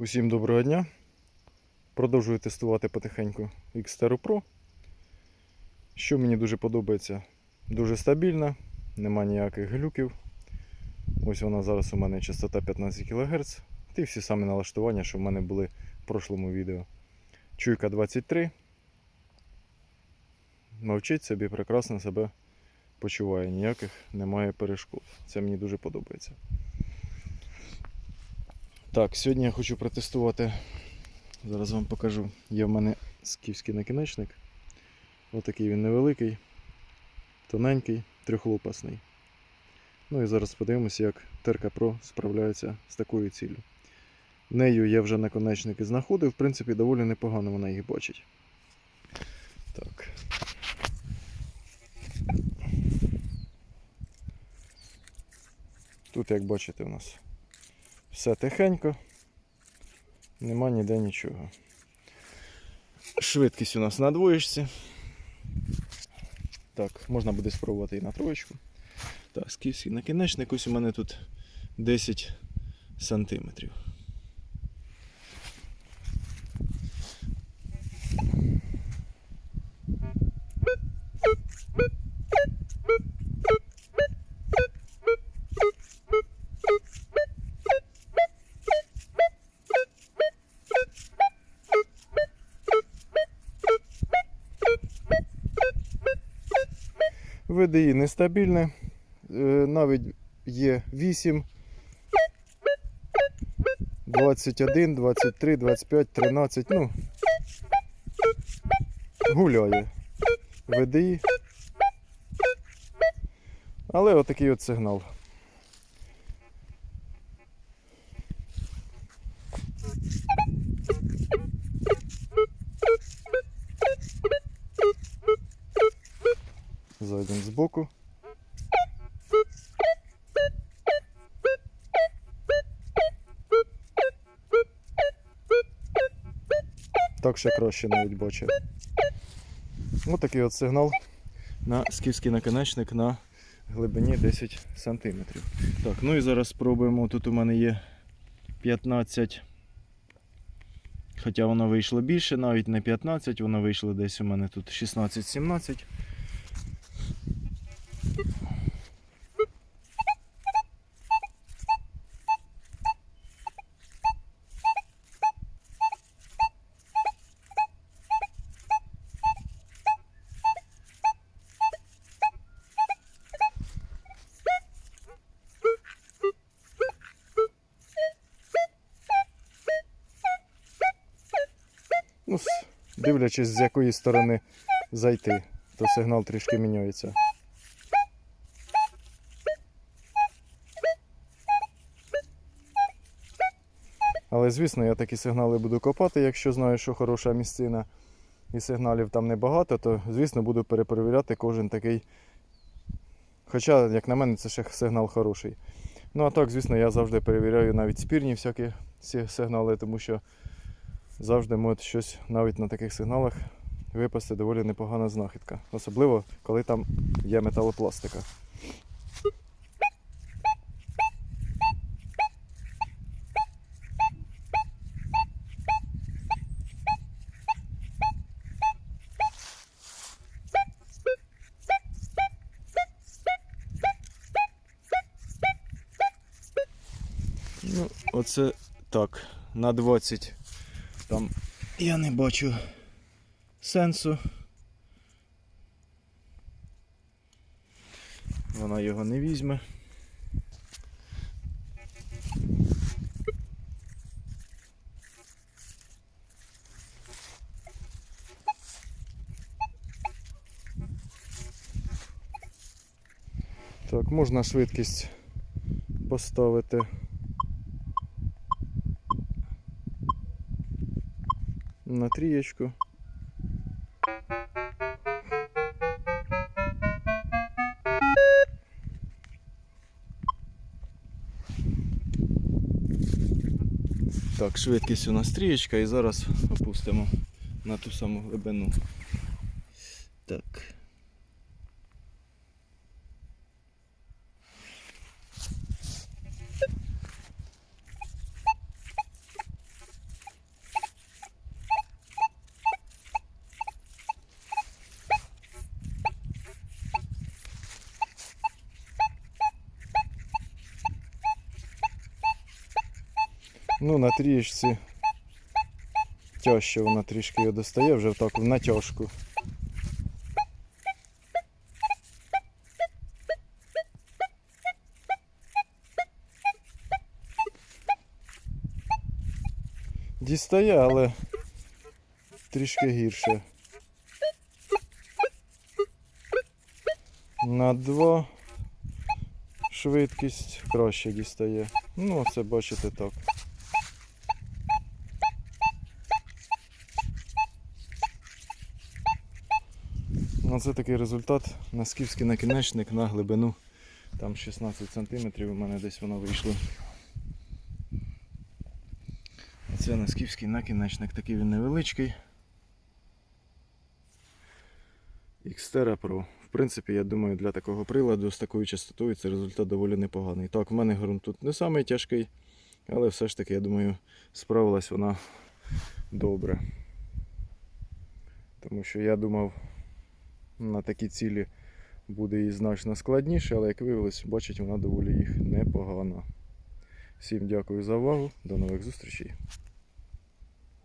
Усім доброго дня. Продовжую тестувати потихеньку Xterra Pro. Що мені дуже подобається, дуже стабільна, нема ніяких глюків. Ось вона зараз у мене частота 15 кГц. Ті всі самі налаштування, що в мене були в прошлому відео. Чуйка 23. Мовчить собі, прекрасно себе почуває, ніяких немає перешкод. Це мені дуже подобається. Так, сьогодні я хочу протестувати. Зараз вам покажу. Є в мене скіфський накінечник. Отакий він невеликий, тоненький, трьохлопасний. Ну і зараз подивимося, як Терка Pro справляється з такою ціллю. Нею я вже наконечники знаходив, в принципі, доволі непогано вона їх бачить. Так. Тут, як бачите, у нас все тихенько, нема ніде нічого. Швидкість у нас на двоєчці. Так, можна буде спробувати і на троєчку. Так, скіфський накінечник, ось у мене тут 10 сантиметрів. VDI нестабільне, е, навіть є 8, 21, 23, 25, 13, ну, гуляє ВДІ. Але отакий от сигнал. Збоку. Так ще краще навіть бачу. Ось такий от сигнал на скіфський наконечник на глибині 10 см. Так, ну і зараз спробуємо. Тут у мене є 15. Хоча воно вийшло більше, навіть не 15, воно вийшло десь у мене тут 16-17. Ну, дивлячись, з якої сторони зайти, то сигнал трішки міняється. Але звісно, я такі сигнали буду копати, якщо знаю, що хороша місцина і сигналів там небагато, то звісно буду перепровіряти кожен такий. Хоча, як на мене, це ще сигнал хороший. Ну а так, звісно, я завжди перевіряю навіть спірні всякі ці сигнали, тому що завжди може щось навіть на таких сигналах випасти доволі непогана знахідка. Особливо, коли там є металопластика. Ну, оце так, на 20 там я не бачу сенсу. Вона його не візьме. Так, можна швидкість поставити. На трієчку. Так, швидкість у нас трієчка і зараз опустимо на ту саму глибину. Так. Ну, на трієчці тяжче вона трішки його достає, вже так в натяжку. Дістає, але трішки гірше. На два швидкість краще дістає. Ну, це бачите так. Ну, це такий результат. На скіфський накінечник на глибину. Там 16 см у мене десь воно вийшло. Це на скіфський накінечник, такий він невеличкий. Xterra Pro. В принципі, я думаю, для такого приладу з такою частотою це результат доволі непоганий. Так, в мене ґрунт тут не самий тяжкий, але все ж таки, я думаю, справилась вона добре. Тому що я думав, на такі цілі буде і значно складніше, але як виявилось, бачить вона доволі їх непогано. Всім дякую за увагу, до нових зустрічей.